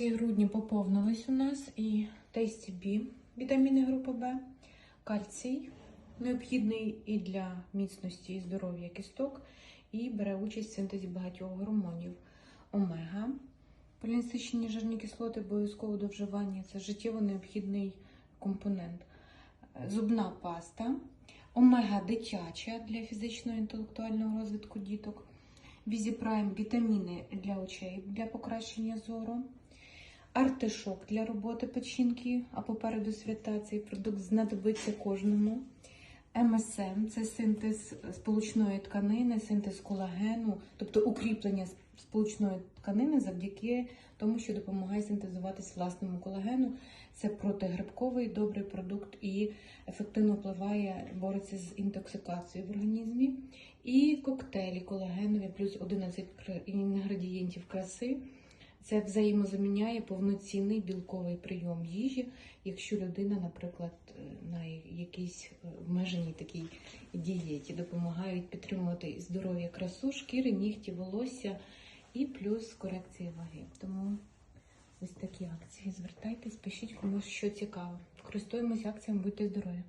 В грудні поповнились у нас і Tasty B, вітаміни групи Б, кальцій, необхідний і для міцності і здоров'я кісток, і бере участь в синтезі багатьох гормонів. Омега, полінасичені жирні кислоти обов'язково до вживання. Це життєво необхідний компонент. Зубна паста, омега дитяча для фізичного і інтелектуального розвитку діток. Візіпрайм вітаміни для очей для покращення зору. Артишок для роботи печінки, а попереду свята цей продукт знадобиться кожному. МСМ це синтез сполучної тканини, синтез колагену, тобто укріплення сполучної тканини завдяки тому, що допомагає синтезуватись власному колагену. Це протигрибковий добрий продукт і ефективно впливає, бореться з інтоксикацією в організмі. І коктейлі колагенові плюс 11 інгредієнтів краси. Це взаємозаміняє повноцінний білковий прийом їжі, якщо людина, наприклад, на якійсь обмеженій такій дієті допомагають підтримувати здоров'я красу, шкіри, нігті, волосся і плюс корекція ваги. Тому ось такі акції. Звертайтесь, пишіть комусь, що цікаво. Користуємося акціями, будьте здорові!